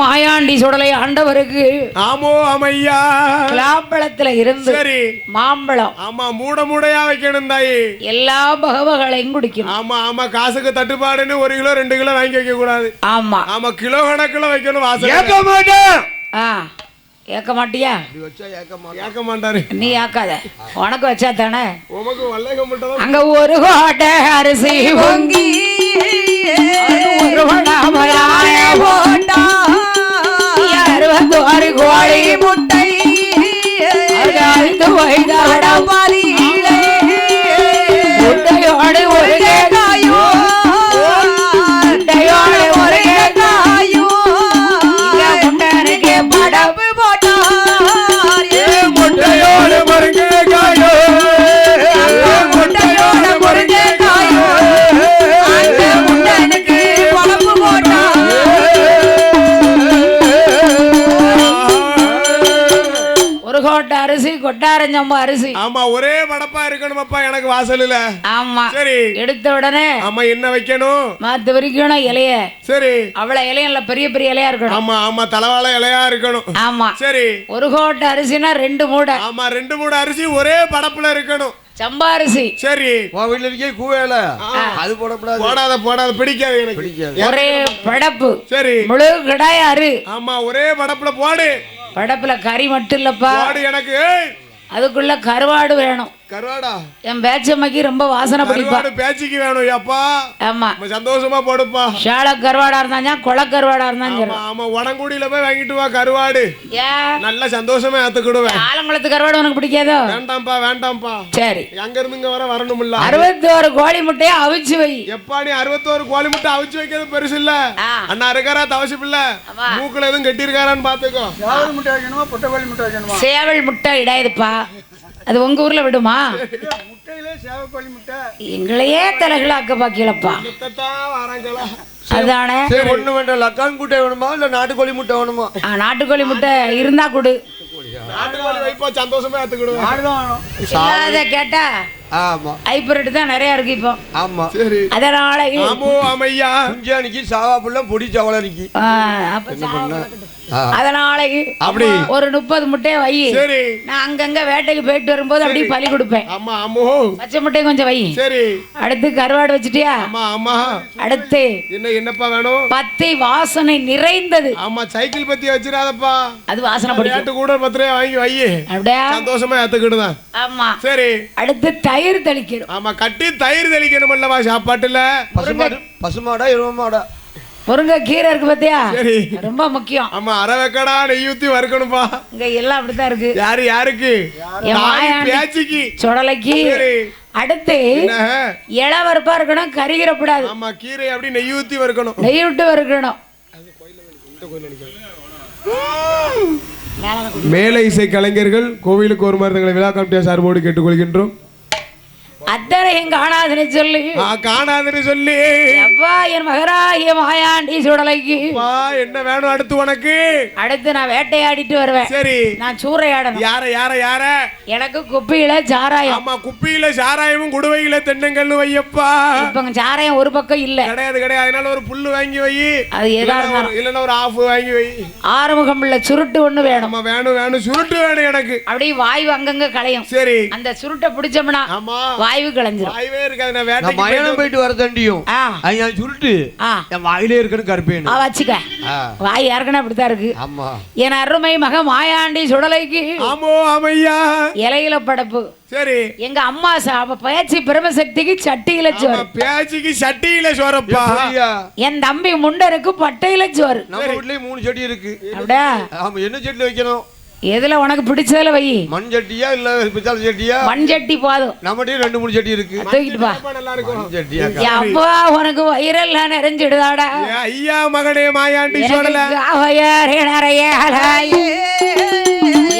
மாயாண்டி சுடலை ஆண்டவருக்கு ஆமோ அமையா கிளாம்பழத்துல இருந்து சரி. மாம்பழம். ஆமா மூட மூடையா வைக்கணும் தாயி. எல்லா பகவகளையும் குடிக்கணும். ஆமா ஆமா காசுக்கு தட்டுப்பாடுன்னு ஒரு கிலோ ரெண்டு கிலோ வாங்கி வைக்க கூடாது. ஆமா. ஆமா கிலோ கணக்குல வைக்கணும் வாசல் ஏக்க மாட்டேன். ஆ ஏக்க மாட்டியா? ஏக்க மாட்டாரு. நீ ஏக்காத. உனக்கு வச்சா தானே? உமக்கு வல்லகம் மட்டும் அங்க ஒரு கோட்டை அரிசி பொங்கி ஒரு வடாமலாய போட்டா. அறுபத்தோரு கோழி முட்டை அது கொட்டாரஞ்சம்பு அரிசி. ஆமா ஒரே படப்பா இருக்கணுமப்பா எனக்கு வாசல்ல. ஆமா. சரி. எடுத்த உடனே ஆமா என்ன வைக்கணும்? மாத்து வரைக்கும் இலைய. சரி. அவ்வளவு இலையும் இல்ல பெரிய பெரிய இலையா இருக்கணும். ஆமா ஆமா தலவாழை இலையா இருக்கணும். ஆமா. சரி. ஒரு கோட்டை அரிசினா ரெண்டு மூடை. ஆமா ரெண்டு மூணு அரிசி ஒரே படப்புல இருக்கணும். சம்பா அரிசி. சரி. உன் வீட்டுல இருக்கே கூவேல அது போடக்கூடாது. போடாத போடாத பிடிக்காது எனக்கு. பிடிக்காது. ஒரே படப்பு. சரி. முழு கிடையாறு ஆமா ஒரே படப்புல போடு. படப்புல கறி மட்டும் இல்லப்பா. போடு எனக்கு. ஏய், அதுக்குள்ளே கருவாடு வேணும். கருவாடா. என் பேச்சம்மைக்கு ரொம்ப வாசனை பிடிப்பா கருவாடு பேச்சுக்கு வேணும் அப்பா ஆமா. நம்ம சந்தோஷமா போடுப்பா. ஷால கருவாடா இருந்தா குள கருவாடா இருந்தாலும் ஆமா உடங்குடியில போய் வாங்கிட்டு வா கருவாடு. ஏன் நல்ல சந்தோஷமா ஏத்துக்கிடுவேன் ஆலங்குளத்து கருவாடு உனக்கு பிடிக்காதோ? வேண்டாம்ப்பா வேண்டாம்ப்பா. சரி. எங்க இருந்து இங்க வர வரணும்ல அறுபத்தி ஒரு கோழி முட்டையை அவிச்சு வை. எப்பா நீ அறுபத்தோரு கோழி முட்டை அவிச்சு வைக்கிறது பெருசு இல்ல. அண்ணா இருக்காரா? தவசி பிள்ளை. மூக்குல எதுவும் கட்டி இருக்காரான்னு பாத்துக்கோ யாரு முட்டை வைக்கணுமா? பொட்டக்கோழி முட்டை வைக்கணுமா? சேவல் முட்டை இடாதுப்பா. அது உங்க ஊர்ல விடுமா? எங்களையே தலைகளை அக்க பாக்கியலப்பா அதானே? ஒண்ணு வேண்டாம். லக்கான் முட்டை வேணுமா? இல்ல நாட்டுக்கோழி முட்டை வேணுமா? ஆ, நாட்டுக்கோழி முட்டை இருந்தா கொடு. நாட்டுக்கோழி வைப்பா சந்தோஷமா கேட்டா ஆமா. ஐப்பரட்டு தான் நிறைய இருக்கு இப்போ. ஆமா. சரி. அதனால ஆமோ அம்மையா குஞ்சானிக்கு சாவா புள்ள பொடி சவளரிக்கு ஆ, அப்ப அதனால அப்படி. ஒரு முப்பது முட்டையை வை. சரி. நான் அங்கங்க வேட்டைக்கு போயிட்டு வரும்போது அப்படியே பலி கொடுப்பேன். ஆமா பச்சை கொஞ்சம் வை. சரி. அடுத்து கருவாடு வச்சிட்டியா? ஆமா ஆமா. அடுத்து என்ன என்னப்பா வேணும்? பத்தை வாசனை நிறைந்தது. ஆமா சைக்கிள் பத்தி வச்சிடாதப்பா. அது வாசனை ரேட்டு கூட பத்து ரூபாய் வாங்கி வை அப்படியா? சந்தோஷமா ஏத்துக்கிடுதான். ஆமா. சரி. அடுத்து தயிர் தெளிக்கணும். ஆமா கட்டி தயிர் தெளிக்கணும் அல்லவா சாப்பாட்டுல? பசுமாடு பசுமாடா எருவ மாடா. முருங்கை கீரை இருக்கு பாத்தியா? சரி. ரொம்ப முக்கியம். ஆமா அரை வெக்கடா நெய் ஊத்தி வறுக்கணும்பா. இங்க எல்லாம் அப்படித்தான் இருக்கு. யாரு யாருக்கு. பேச்சுக்கு. சுடலைக்கு. சரி. அடுத்து? இளவரப்பா இருக்கணும் கரிகிறப்படாது ஆமா கீரை அப்படி நெய் ஊத்தி வறுக்கணும். நெய் விட்டு வறுக்கணும். மேலை இசை கலைஞர்கள் கோவிலுக்கு ஒரு மருந்துகளை விழா கமிட்டியா சார்போடு கேட்டுக்கொள்கின்றோம். அத்தனையும் காணாதுன்னு சொல்லி. ஆ, காணாதுன்னு சொல்லி. அப்பா என் மகராகிய மாயாண்டி சுடலைக்கு. என்ன வேணும் அடுத்து உனக்கு? அடுத்து நான் வேட்டையாடிட்டு வருவேன். சரி. நான் சூறையாடணும். யார யார யார? எனக்கு குப்பியில சாராயம். ஆமா குப்பியில சாராயமும் குடுவையில தென்னங்கன்னு வையப்பா. இப்ப சாராயம் ஒரு பக்கம் இல்ல. கிடையாது கிடையாது. அதனால ஒரு புல்லு வாங்கி வை. அது இல்லைன்னா இருந்தாலும் ஒரு- இல்லைன்னா ஒரு ஆஃப் வாங்கி வை. ஆறுமுகம் உள்ள சுருட்டு ஒண்ணு வேணும். வேணும் வேணும். சுருட்டு வேணும் எனக்கு. அப்படியே வாய்வு அங்கங்க களையும். சரி. அந்த சுருட்டை பிடிச்சோம்னா ஆமா. வாய்வு களைஞ்சிரும் வாய்வே இருக்காது. நான் நான் வேட்டைக்கு மயானம் போயிட்டு போயிட்டு வர தண்டியும். ஆ. ஐயா சுருட்டு ஆ. என் வாயிலே இருக்குன்னு கருப்பேன் ஆ, வச்சுக்க. ஆ. வாய் ஏற்கனவே அப்படித்தான் இருக்கு. ஆமா. என் அருமை மக மாயாண்டி சுடலைக்கு ஆமோ ஆமையா? இலையில படப்பு. சரி. எங்க அம்மா சாப பயிற்சி பிரமசக்திக்கு சட்டியில சோறு. பேச்சுக்கு சட்டியில சோறப்பா. என் தம்பி முண்டருக்கு பட்டையில சோறு. நம்ம வீட்லயும் மூணு செடி இருக்கு. அப்படியா? ஆமா என்ன செடியில் வைக்கணும்? எதுல உனக்கு பிடிச்சதுல வை. மண் சட்டியா இல்ல பித்தாள சட்டியா? மண் சட்டி போதும். நம்மகிட்டயும் ரெண்டு மூணு செடி இருக்கு. தூக்கிட்டு பா. நல்லா இருக்கும். சட்டியா அப்பா உனக்கு வயிறெல்லாம் நிறைஞ்சிடுதாடா. ஏ, ஐயா மகனே மாயாண்டி சோடல காவையாரே நிறைய.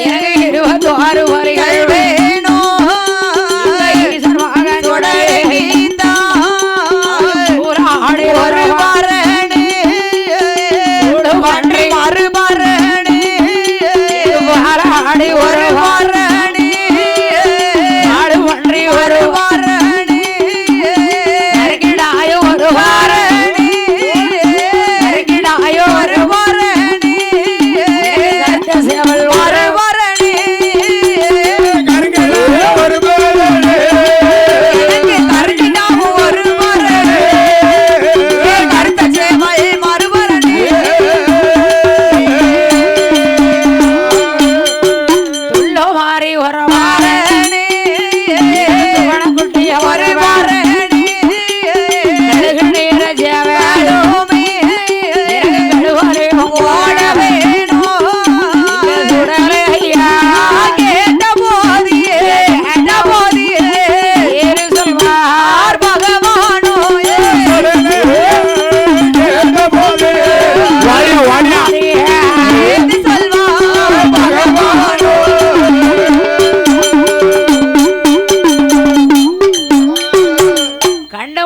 எனக்கு இருபத்தாறு வரிகள் ಒಳ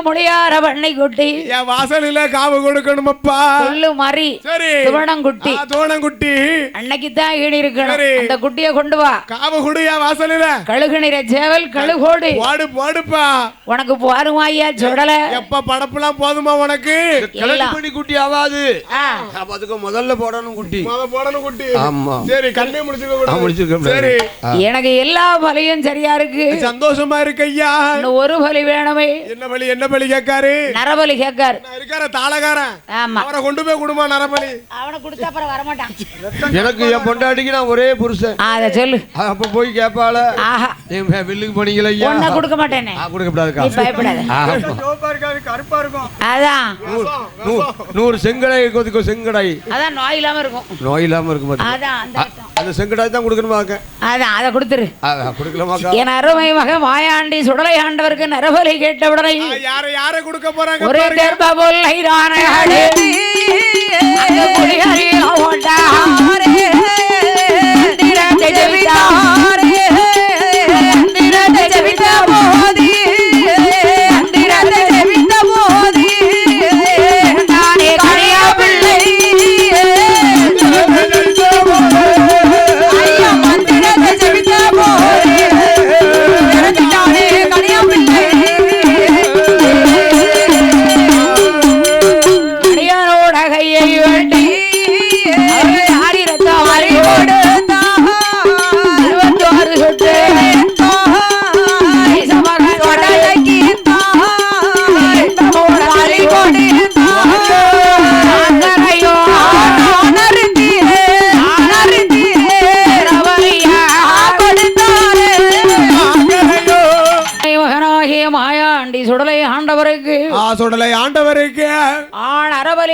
குட்டி. என் வாசலில காவு கொடுக்கணுமப்பா. சொல்லு மறி சரி. துவனங்குட்டி ஆ, தோணங்குட்டி அன்னைக்கு தான் ஈடு இருக்கணும். அந்த குட்டியை கொண்டு வா. காவு கொடு என் வாசலில. கழுகு நிற சேவல் கழுகோடு போடு போடுப்பா. உனக்கு போருமாய்யா சுடல எப்ப படப்புலாம் போதுமா உனக்கு. பண்ணி குட்டி ஆகாது ஆ, அப்ப அதுக்கு முதல்ல போடணும் குட்டி. போடணும் குட்டி. ஆமா. சரி கண்ணே முடிச்சுக்க. முடிச்சிருக்க சரி. எனக்கு எல்லா பலியும் சரியா இருக்கு. சந்தோஷமா இருக்கு ஐயா. ஒரு பலி வேணுமே. என்ன பலி என்ன பலி கேட்காரு. நரபலி கேட்காரு. நான் இருக்கார தாளகாரன். ஆமா. அவரை கொண்டு போய் கொடுமா நரபலி. அவனை கொடுத்தா அப்புறம் வரமாட்டான். எனக்கு என் பொண்டாட்டிக்கு நான் ஒரே புருஷன். அத சொல்லு. அப்ப போய் கேட்பாள ஆஹா. என் வில்லுக்கு போனீங்களா ஐயா? ஒன்ன கொடுக்க மாட்டேனே. நீ பயப்படாத. ஆமா. கருப்பா இருக்கும். அதான். நூறு செங்கடை கொதிக்கும் செங்கடை. அதான் நோய் இல்லாம இருக்கும். நோய் இல்லாம இருக்கும். அதான் அந்த. அந்த செங்கடாய் தான் கொடுக்கணுமாக்க அதான் அதை கொடுத்துரு. கொடுக்கலாமாக்கா என் அருமை மக மாயாண்டி சுடலை ஆண்டவருக்கு நரபலி கேட்டவுடனே யார யார கொடுக்க போறாங்க ஒரே. தேர்ப குடிகளில் ஓட்டா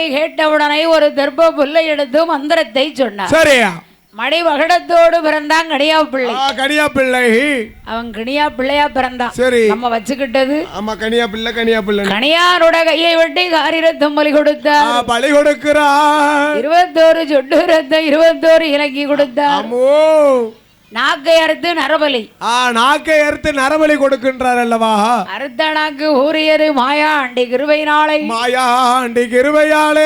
கேட்டவுடனே ஒரு தெர்ப்ப புல்லை எடுத்து மந்திரத்தை சொன்னார். சரி மடி வகடத்தோடு பிறந்தான் கனியா பிள்ளை கனியா பிள்ளை அவன் கனியா பிள்ளையா பிறந்தான். சரி. நம்ம வச்சுக்கிட்டது. ஆமா கனியா பிள்ளை கனியா பிள்ளை கனியாரோட கையை வெட்டி காரிரத்தம் பலி ஆ கொடுத்தார் பலி கொடுக்கிறா இருபத்தோரு சொட்டு ரத்தம் இருபத்தோரு இலக்கி கொடுத்தார். அம்மோ. நாக்கை அறுத்து நரபலி. ஆ நாக்கை அறுத்து நரபலி கொடுக்கின்றார் அல்லவா? அறுத்த நாக்கு ஊரியரு மாயாண்டி கிருபை நாளை மாயா ஆண்டி கிருபையாலே.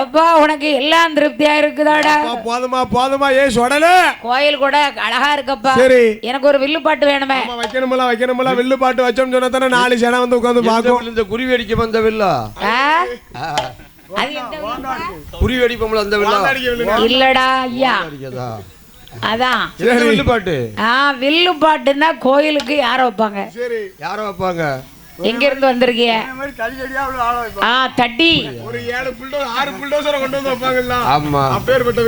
எப்பா உனக்கு எல்லாம் திருப்தியா இருக்குதாடா? போதுமா போதுமா ஏ சொடல கோயில் கூட அழகா இருக்கப்பா. சரி. எனக்கு ஒரு வில்லு பாட்டு வேணுமே. ஆமா வைக்கணுமில்ல வைக்கணுமில்ல வில்லு பாட்டு வச்சோம்னு சொன்னா தானே நாலு சேனை வந்து உட்காந்து பார்க்கும். இந்த குருவி அடிக்க வந்த வில்லா? ஆ? ஆ, அது எந்த வில்லுப்பா? குருவி அடிப்போம்ல அந்த வில்லா? இல்லடா ஐயா. அதான். வில்லு பாட்டு ஆ வில்லு பாட்டுன்னா கோயிலுக்கு யார வைப்பாங்க? சரி யார வைப்பாங்க? எங்க இருந்து வந்திருக்கிய ஆ தட்டி. ஒரு ஏழு புல்டோ ஆறு புல்டோசரை கொண்டு வந்து வைப்பாங்கல்ல? ஆமா. அப்பேற்பட்ட.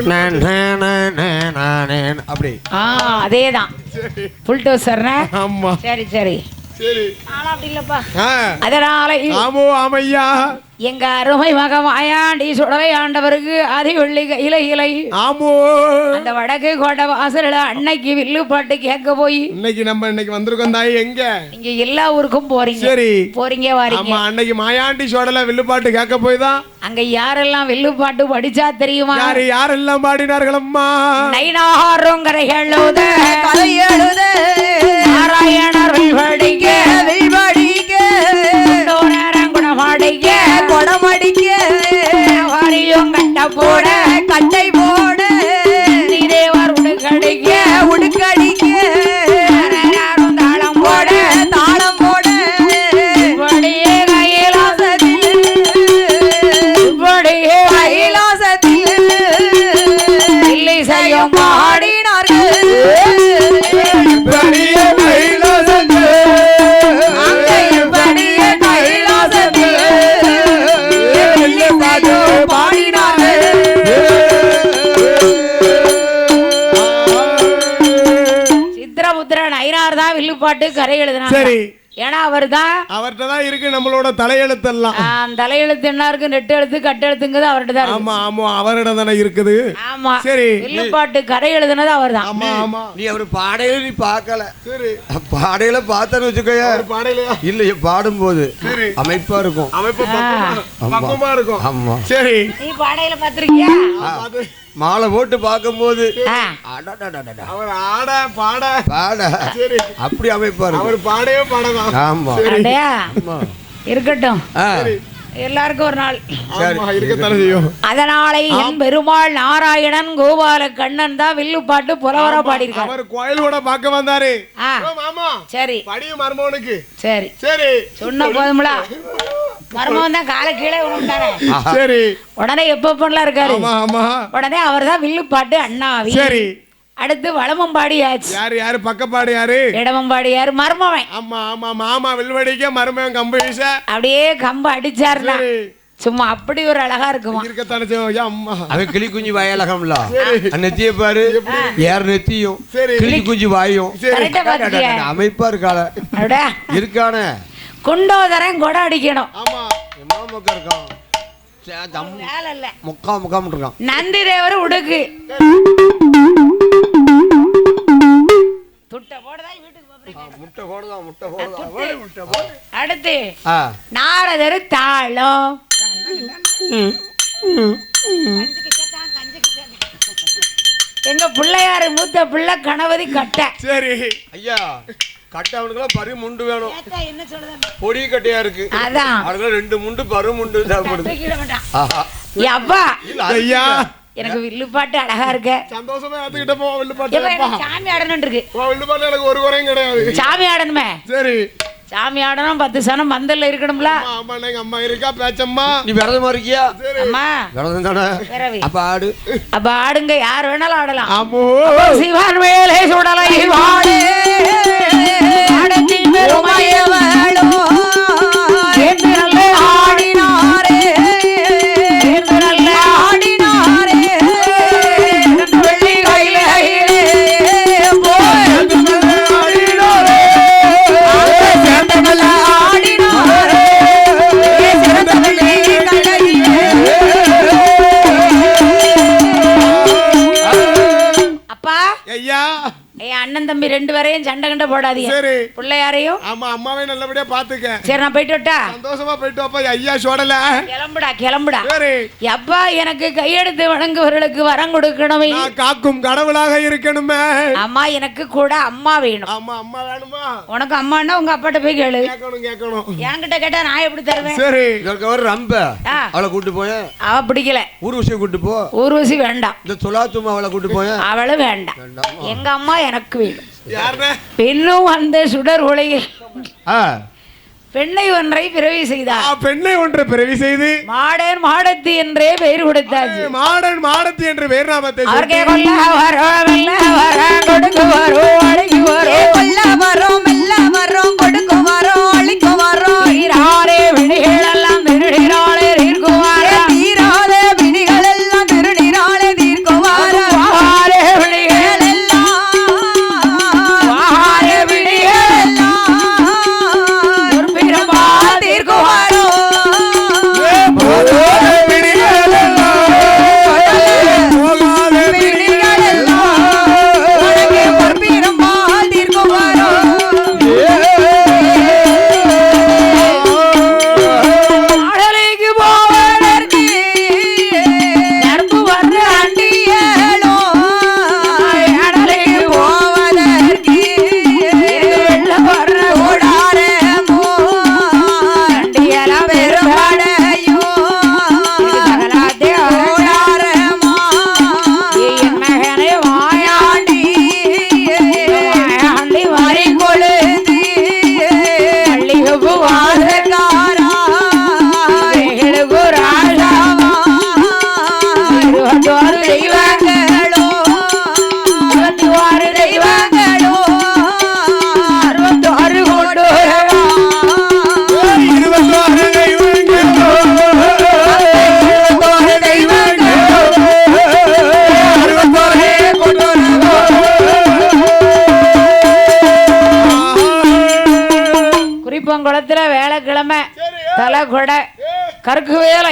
அப்படி. ஆ அதேதான். சரி. புல் டோசர்னா ஆமா. சரி சரி. சரி. ஆனா அப்படி இல்லப்பா. ஆ. அதனால ஆமோ ஆமையா. எங்க அருமை மகம் ஆயாண்டி சுடலை ஆண்டவருக்கு அதி வெள்ளி கையில இலை. ஆமோ. அந்த வடக்கு கோட்டை வாசல்ல அன்னைக்கு வில்லு பாட்டு கேட்க போய் இன்னைக்கு நம்ம இன்னைக்கு வந்திருக்கோம் தாய் எங்க? நீங்க எல்லா ஊருக்கும் போறீங்க. சரி. போறீங்க வாரீங்க. ஆமா அன்னைக்கு மாயாண்டி சோடல வில்லு பாட்டு கேட்க போய் தான் அங்க யாரெல்லாம் வில்லு பாட்டு படிச்சா தெரியுமா? யாரு யாரெல்லாம் பாடினார்கள் அம்மா? நைனாரும் கரைகளோத கதை எழுத. நாராயணர் போட ஐனார் தான் வில்லு பாட்டு கரை எழுதினாங்க. சரி. ஏன்னா அவர் தான் அவர்கிட்ட தான் இருக்கு நம்மளோட தலையெழுத்தெல்லாம். தலையெழுத்து என்ன இருக்கு? நெட்டு எழுத்து கட்டு எழுத்துங்கிறது அவர்கிட்ட தான் இருக்கு. ஆமா ஆமா அவரிடம் தானே இருக்குது. ஆமா. சரி. வில்லு பாட்டு கரை எழுதுனது அவர் தான் ஆமா ஆமா. நீ அவர் பாடையில நீ பார்க்கல. சரி. பாடையில பார்த்தேன்னு வச்சுக்கோய. ஒரு பாடையிலையா? இல்ல பாடும்போது. சரி. அமைப்பா இருக்கும். அமைப்பு பக்குவமா- இருக்கும். ஆமா. சரி. நீ பாடையில பாத்திருக்கியா அது மாலை போட்டு பார்க்கும்போது. அவர் ஆட பாட பாட சரி அப்படி அமைப்பா இருக்கும் அவர் பாடவே பாடலாம் ஆமா. அடையா ஆமா. இருக்கட்டும் எல்லாருக்கும் ஒரு நாள் அதனாலே என் பெருமாள் நாராயணன் கோபால கண்ணன் தான் வில்லு பாட்டு புலவரா பாடியிருக்காரு அவர் கோயில் கூட பார்க்க வந்தாரு ஆ ஓ, மாமா சரி படியும் மருமகனுக்கு சரி சரி சொன்ன போதும்ல தான் காலை கீழே விழுந்தானே சரி. உடனே எப்பப்பெல்லாம் இருக்காரு? ஆமா ஆமா. உடனே அவர் தான் வில்லு பாட்டு அண்ணாவி. சரி. அடுத்து வளமம்பாடியாச்சு யாரு யாரு? பக்கப்பாடு யாரு? இடமம்பாடியாரு மருமவன். ஆமா ஆமா. மாமா வில்வடிக்க மருமகன் கம்பு வீச. அப்படியே கம்பு அடிச்சாருன்னா. சரி. சும்மா அப்படி ஒரு அழகா இருக்குமா? இருக்கத்தானே அம்மா. அவன் கிளி குஞ்சு வாயலகம்ல நெத்திய பாரு. ஏர் நெத்தியும். சரி. கிளி குஞ்சு வாயும். அமைப்பா இருக்காள. இருக்கானே. குண்டோதரன் கொடை அடிக்கணும். முக்கா முக்காம் இருக்கான். நந்தி தேவர் உடுக்கு. துட்ட போடுதா வீட்டுக்கு போறீங்க முட்டை போடுதான் முட்டை போடுதான் முட்டை போடு. அடுத்து நாரதர் தாளம். எங்க பிள்ளையாரு மூத்த பிள்ளை கணபதி கட்டை. சரி. ஐயா கட்டை அவனுக்குலாம் பரு முண்டு வேணும். என்ன சொல்லுது பொடி கட்டையா இருக்கு. ரெண்டு முண்டு பரு முண்டு தேவைப்படுது அப்பா ஐயா. எனக்கு வில்லு பாட்டு அழகா இருக்க. சந்தோஷமா ஏத்துக்கிட்ட போ வில்லு எப்ப பாட்டு எனக்கு சாமி ஆடணும் இருக்கு. போ வில்லு பாட்டு எனக்கு ஒரு குறையும் கிடையாது. சாமி ஆடணுமே? சரி. சாமி ஆடணும் பத்து சனம் பந்தல்ல இருக்கணும்ல? அம்மா எங்க அம்மா இருக்கா பேச்சம்மா? நீ விரதமா இருக்கியா? அம்மா. விரதம் தானே? அப்ப ஆடு. அப்ப ஆடுங்க யார் வேணாலும் ஆடலாம். ஆமோ. சிவன் மேலே சுடலை ஆடத்தின் பெருமையவளோ. ஆடி ரெண்டு பேரையும் சண்டை கண்ட போடாதீங்க. சரி. பிள்ளையாரையும்? ஆமா அம்மாவே நல்லபடியா பாத்துக்க சரி நான் போயிட்டு விட்டா சந்தோஷமா போயிட்டு வாப்பா ஐயா சோடல. கிளம்புடா கிளம்புடா. சரி. எப்பா எனக்கு கையெடுத்து வணங்குவர்களுக்கு வரம் கொடுக்கணுமே? நான் காக்கும் கடவுளாக இருக்கணுமே. அம்மா எனக்கு கூட அம்மா வேணும். ஆமா அம்மா வேணுமா? உனக்கு அம்மான்னா உங்க அப்பாட்ட போய் கேளு. கேட்கணும் கேட்கணும். என்கிட்ட கேட்டா நான் எப்படி தருவேன்? சரி. இதற்கு ஒரு ரம்ப. ஆ. அவளை கூட்டு போய. அவ பிடிக்கல. ஊர்வசியை கூட்டு போ. ஊர்வசி வேண்டாம். இந்த சொல்லாத்துமா அவளை கூட்டு போய. அவளும் வேண்டாம். வேண்டாம்? எங்க அம்மா எனக்கு வேணும். பெண்ணும் அந்த சுடர் உலகில் ஆ. பெண்ணை ஒன்றை பிறவி செய்தார் ஆ, பெண்ணை ஒன்று பிறவி செய்து. மாடன் மாடத்தி என்றே பெயர் கொடுத்தாச்சு. மாடன் மாடத்தி என்று பேர் நாமத்தை அவர்க்கே சூட்டி, கொல்ல வரோம் இல்ல வர கொடுக்கு வரோம் அழகி வரோம். கொல்ல வரோம் மெல்ல வரோம்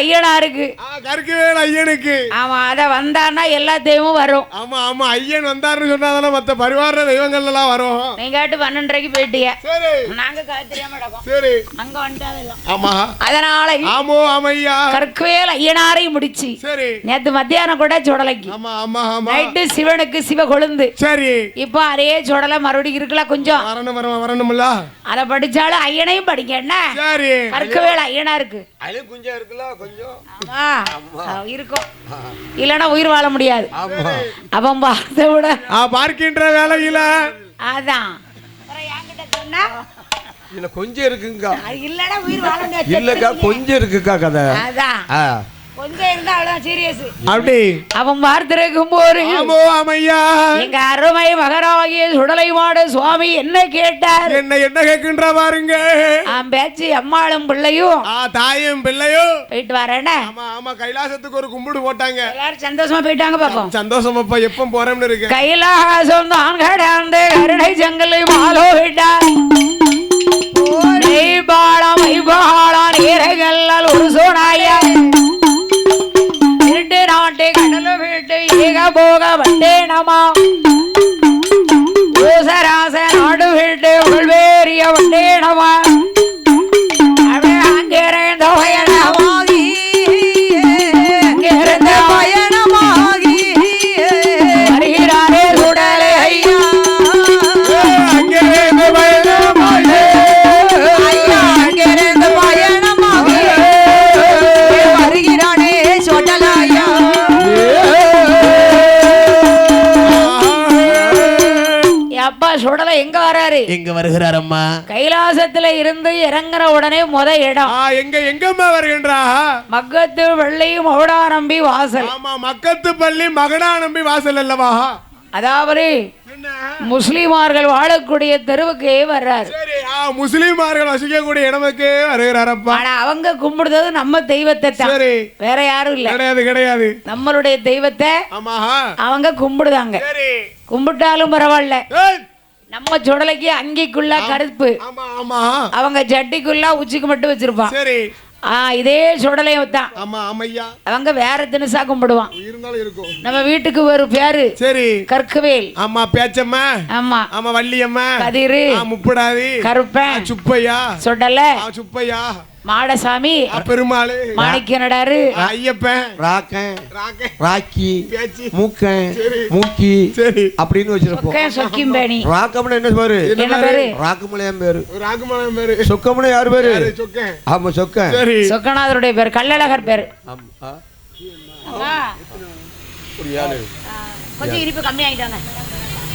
ஐயனாருக்கு ஆ, கருக்குவேல் ஐயனுக்கு. ஆமா அத வந்தான்னா எல்லா தெய்வமும் வரும். ஆமா ஆமா ஐயன் வந்தாருன்னு சொன்னாதானே மத்த பரிவார தெய்வங்கள் எல்லாம் வரும். நீங்க கேட்டு பன்னெண்டரைக்கு போயிட்டீங்க சரி. நாங்க காத்திரியாம சரி. அங்க வந்துட்டாதெல்லாம். ஆமா. அதனால ஆமோ ஆமையா? கற்குவேல் ஐயனாரையும் முடிச்சு. சரி. நேத்து மத்தியானம் கூட சுடலைக்கு. ஆமா ஆமா ஆமா. நைட்டு சிவனுக்கு சிவ கொழுந்து. சரி. இப்போ அதே சுடலை மறுபடியும் இருக்குல்ல கொஞ்சம். வரணும் வரணும் வரணும்ல. அதை படிச்சாலும் ஐயனையும் படிக்க என்ன? சரி. கற்குவேல் ஐயனா இருக்கு. அதுல கொஞ்சம் இருக்குல்ல கொஞ்சம். இருக்கும். இல்லைன்னா உயிர் வாழ முடியாது. அவன் பார்த்த விட பார்க்கின்ற வேலையில. அதான். இதுல கொஞ்சம் இருக்குங்கக்கா இல்லைன்னா உயிர் வாழ முடியாது. இல்லக்கா கொஞ்சம் இருக்குக்கா கதை. அதான். கொஞ்சம் இருந்தா சீரியஸ் அப்படி. அவன் பார்த்திருக்கும் போது எங்க அருமை மகராகிய சுடலை மாடு சுவாமி என்ன கேட்டார்? என்ன என்ன கேட்கின்ற பாருங்க. அவன் பேச்சு அம்மாளும் பிள்ளையும். ஆ தாயும் பிள்ளையும். போயிட்டு வரேனே ஆமா ஆமா கைலாசத்துக்கு ஒரு கும்பிடு போட்டாங்க. எல்லாரும் சந்தோஷமா போயிட்டாங்க பாப்போம். சந்தோஷம் அப்பா எப்ப போறோம்னு இருக்கு. கைலாசம் தான் கடந்து கருணை செங்கலை மாலோ விட்டார். நெய்பாலம் ஐபாலம் நீரகல்லால் ஒரு சோனாயா விட்டு போக வந்தேனமா கைலாசத்துல இருந்து இறங்குற உடனே முத இடம். எங்க எங்கம்மா வருகின்றா? மக்கத்து வெள்ளையும் மௌடாரம்பி வாசல். ஆமா மக்கத்து பள்ளி மகனா நம்பி வாசல் அல்லவா? அதாவது முஸ்லிமார்கள் வாழக்கூடிய தெருவுக்கே வர்றாரு. முஸ்லிமார்கள் வசிக்கக்கூடிய இடமுக்கு வருகிறாரப்பா. ஆனா அவங்க கும்பிடுறது நம்ம தெய்வத்தை தான். சரி. வேற யாரும் இல்ல. கிடையாது கிடையாது. நம்மளுடைய தெய்வத்தை அவங்க கும்பிடுதாங்க. கும்பிட்டாலும் பரவாயில்ல. நம்ம சுடலைக்கு அங்கிக்குள்ள கருப்பு. அவங்க ஜட்டிக்குள்ள உச்சிக்கு மட்டும் வச்சிருப்பான். சரி. இதே சுடலையும் தான் ஆமா ஆமையா. அவங்க வேற தினுசா கும்பிடுவான். இருந்தாலும் இருக்கும். நம்ம வீட்டுக்கு ஒரு பேரு. சரி. கற்கவேல். ஆமா பேச்சம்மா. ஆமா. ஆமா வள்ளியம்மா. கதிரு. முப்படாதி கருப்பன். சுப்பையா. சொடல. சுப்பையா. மாடசாமி ஆ, பெருமாளு மாணிக்க நடாரு ஐயப்பன். ராக்கன் ராக்கி மூக்கன் மூக்கி சரி. அப்படின்னு வச்சிருப்போம். சொக்கன் சொக்கிம்பேணி. ராக்கம்னா என்ன பேரு? என்ன பேரு? ராக்கமலையான் பேரு. ராகுமலம் பேரு. சொக்கம்னா யார் பேரு? யாரு, சொக்கன். ஆமா சொக்கன். சரி. சொக்கநாதருடைய பேர் கள்ளழகர் பேர். ஆமா. ஆ, அம்மா, ஒரு ஆளு. கொஞ்சம் இனிப்பு கம்மியாயிட்டாங்க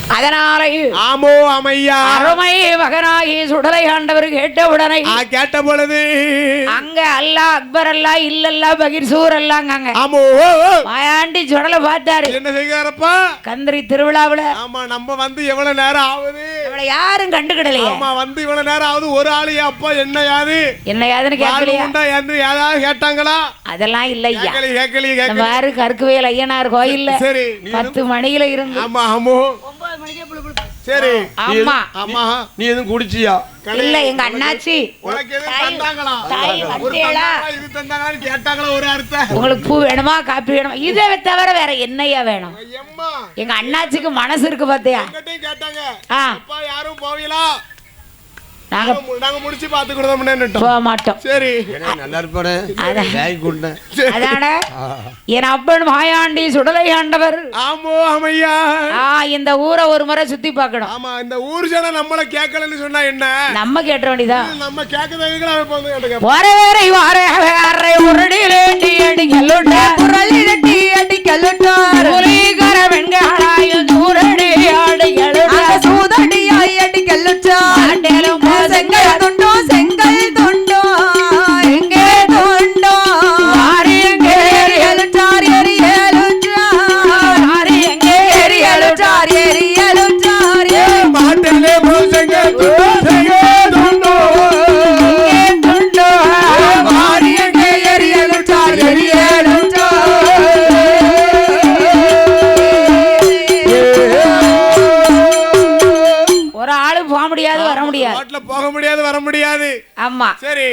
அதனால ஆமோ அமையா அருமை மகனாகி சுடலை ஆண்டவர் கேட்ட உடனே ஆ கேட்ட பொழுது. அங்க அல்லா அக்பர் அல்லா இல்லல்லா பகீர் சூர் அல்லாங்க ஆமோ. மாயாண்டி சுடலை பார்த்தாரு. என்ன செய்கிறாரப்பா? கந்திரி திருவிழாவுல. ஆமா நம்ம வந்து எவ்வளவு நேரம் ஆகுது? அவளை யாரும் கண்டுக்கிடலையே. ஆமா வந்து இவ்வளவு நேரம் ஆகுது. ஒரு ஆளு அப்பா என்ன யாது? என்ன யாதுன்னு கேட்கலையா? என்று யாராவது கேட்டாங்களா? அதெல்லாம் இல்லையா? கேட்கலி கேட்கலி இந்த கேட்கலி மாதிரி கருக்குவேல் ஐயனார் கோயில்ல சரி பத்து மணியில இருந்து. ஆமா ஆமோ. சரி. ஆமா. ஆமா. நீ எதுவும் குடிச்சியா? இல்ல எங்க அண்ணாச்சி. உனக்கு எதுவும் தந்தாங்களா? தாய் ஒரு வந்தேளா தந்தாங்களா, இது தந்தாங்களான்னு கேட்டாங்களா ஒரு அர்த்தம்? உங்களுக்கு பூ வேணுமா காப்பி வேணுமா? இதை தவிர வேற என்னையா வேணும்? எம்மா. எங்க அண்ணாச்சிக்கு மனசு இருக்கு பாத்தியா? எங்கிட்டையும் கேட்டாங்க. ஆ. அப்பா யாரும் போவீங்களா? நாங்க நாங்க முடிச்சு பாத்துக்கிட்டோம் போக மாட்டோம். சரி. ஏன்னா நல்லா அதான். அதான? என் அப்பன் மாயாண்டி சுடலை ஆண்டவர். ஆமோ அமையா ஆ இந்த ஊரை ஒரு முறை சுத்தி பார்க்கணும். ஆமா இந்த ஊர் ஜனம் நம்மள கேட்கலன்னு சொன்னா என்ன? நம்ம கேட்ட வேண்டியதா? நம்ம கேட்கறதுக்கு அவன் இப்ப வந்து கேட்டுக்க? வரவேறை வாரவேறை உருடிலேட்டி அடிக்கலுண்ட புரளிரட்டி அடி கல்லுட்டார் புலிகர வெண்காளாயும் சூரடி அந்த சூதடியாய் அடி கல்லுட்டார்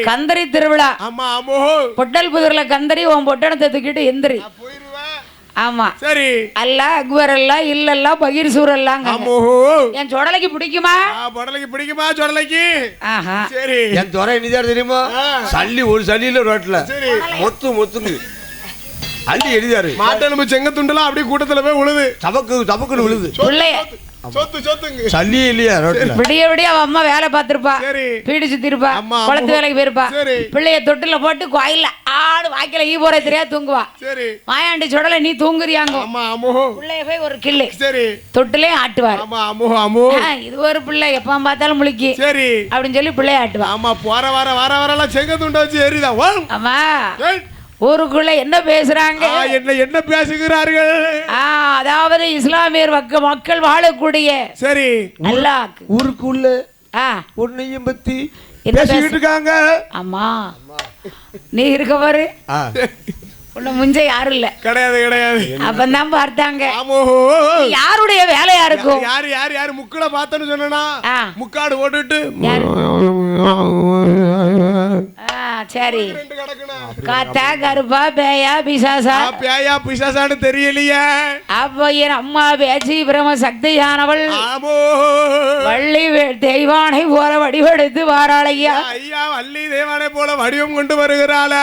கந்தரி திருவிழா. ஆமா ஆமோ. பொட்டல் புதர்ல கந்தரி உன் பொட்டணத்தை தூக்கிட்டு எந்திரி. ஆமா. சரி. அல்ல அக்பர் அல்ல இல்லல்ல பகீர் சூர் என் சுடலைக்கு பிடிக்குமா? ஆ, புடலைக்கு பிடிக்குமா சுடலைக்கு? ஆஹா. சரி. என் துறை என்னதான் தெரியுமா? சல்லி ஒரு சல்லியில ரோட்ல சரி. மொத்து மொத்துங்க அள்ளி எழுதியாரு. மாட்டெலும்பு செங்க துண்டுலாம் அப்படியே கூட்டத்துல போய் உழுது. தபக்கு தபக்குன்னு விழுது பிள்ளைய சொத்து சொத்துங்க. சல்லியே இல்லையா ரோட்ல? விடிய விடிய அவ அம்மா வேலை பார்த்திருப்பா. சரி. வீடு சுத்திருப்பா. அம்மா, குளத்து அம்மா. வேலைக்கு போயிருப்பா. சரி. பிள்ளைய தொட்டில போட்டு கோயில்ல ஆடு வாய்க்கில ஈ போற தெரியா தூங்குவா. சரி. மாயாண்டி சுடல நீ தூங்குறியாங்க. அம்மா அம்மோ. பிள்ளைய போய் ஒரு கிள்ளு. சரி. தொட்டிலே ஆட்டுவார். ஆமா அம்மோ அம்மோ. ஆ, இது ஒரு பிள்ளை எப்ப பார்த்தாலும் முழுக்கி. சரி. அப்படின்னு சொல்லி பிள்ளைய ஆட்டுவா. ஆமா போற வர வர வரலாம். செங்க துண்டை வச்சு ஊருக்குள்ள என்ன பேசுறாங்க? ஆ, என்ன என்ன பேசுகிறார்கள்? ஆ, அதாவது இஸ்லாமியர் மக்க- மக்கள் வாழக்கூடிய சரி அல்லாஹ் ஊருக்குள்ள ஆ. பொண்ணையும் பத்தி என்ன பேசிக்கிட்டு பேசு இருக்காங்க. அம்மா நீ இருக்க பாரு. உன்னை முஞ்ச யாரும் இல்ல. கிடையாது கிடையாது. அப்பந்தான் பார்த்தாங்க. யாருடைய வேலையா இருக்கும்? யாரு யாரு யாரு முக்குல பார்த்தேன்னு சொன்னா. முக்காடு? ஆ, சரி. காத்தா கருப்பா பேயா பிசாசா? பேயா பிசாசான்னு தெரியலையே. அப்ப என் அம்மா பேச்சு பிரம சக்தியானவள். வள்ளி தெய்வானை போற வடிவெடுத்து வாராளையா. ஐயா வள்ளி தேவானை போல வடிவம் கொண்டு வருகிறாள.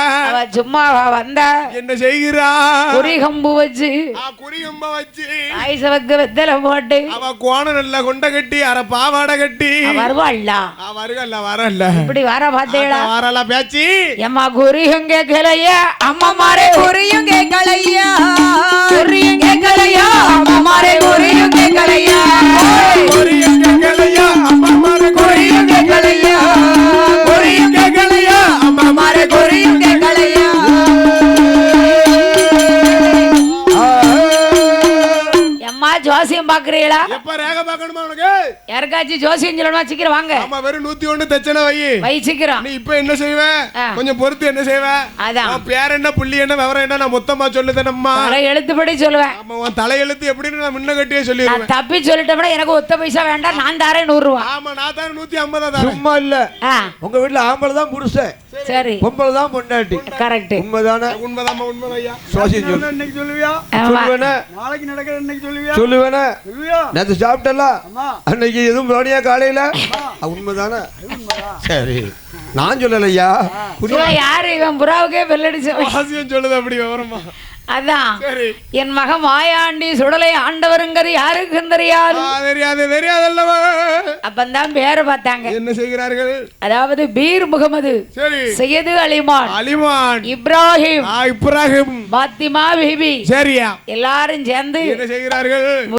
சும்மாவா வந்தா? என்ன செய்கிறா? குறி கம்பு வச்சு ஆ, குறியம்ப வச்சு. ஆயுசவக்கு வெத்தலை போட்டு அவ கோணம் நல்லா கொண்ட கட்டி அரை பாவாடை கட்டி. வருவாள்ல வருகல்ல வரல இப்படி வர பார்த்தேடா வரல பேச்சு. எம்மா குறியும் கேட்கலையா அம்மா மாறே குறியும் கேட்கலையா குறியும் கேட்கலையா அம்மா மாறே குறியும் கேட்கலையா குறியும் கேட்கலையா அம்மா மாறு குறியும் கேட்கலையா பாக்குறீங்களா எப்ப ரேக பார்க்கணுமா உனக்கு? யாருக்காச்சும் ஜோசியம் சொல்லணுமா? சீக்கிரம் வாங்க. ஆமா வெறும் நூத்தி ஒண்ணு தச்சனை வை. வை சீக்கிரம். நீ இப்ப என்ன செய்வ. கொஞ்சம் பொறுத்து என்ன செய்வ? அதான். உன் பேர் என்ன புள்ளி என்ன விவரம் என்ன நான் மொத்தமா சொல்லுதேனம்மா. தலை எழுத்துப்படி சொல்லுவேன். ஆமா உன் தலையெழுத்து எப்படின்னு நான் முன்ன கட்டியே நான் சொல்லிடுவேன் தப்பி சொல்லிட்டோம்னா எனக்கு ஒத்த பைசா வேண்டாம் நான் தரேன் நூறு ரூபா ஆமா நான் தான் நூத்தி ஐம்பதா தரேன். சும்மா இல்ல. உங்க வீட்டுல ஆம்பளை தான் புருஷன். சரி. பொம்பளை தான் பொண்டாட்டி. கரெக்ட் உண்மைதானே? உண்மைதாம்மா உண்மைதான் ஐயா. சோசியம் சொல்லு இன்னைக்கு சொல்லுவியா? சொல்லுவேனே. நாளைக்கு நடக்கிற இன்னைக்கு சொல்லுவியா? சொல்லுவேனே. சொல்லுவியா? நேத்து சாப்பிட்டல அன்னைக்கு எதுவும் பிராணியா காலையில? உண்மைதானே? சரி. நான் சொல்லலையா யாரு? இவன் புறாவுக்கே பெல்லடிச்சவன் வாசியம் சொல்லுது அப்படி விவரமா? அதான். சரி. என் மகன் மாயாண்டி சுடலை ஆண்டவருங்கிறது யாருக்கும் தெரியாது. தெரியாது தெரியாதல்லவா? அப்பந்தான் பேரை பார்த்தாங்க. என்ன செய்கிறார்கள்? அதாவது பீர் முகமது சரி. சையது அலிமான். அலிமான். இப்ராஹிம். இப்ராஹிம். பாத்திமா பிபி. சரியா. எல்லாரும் சேர்ந்து என்ன செய்கிறார்கள்?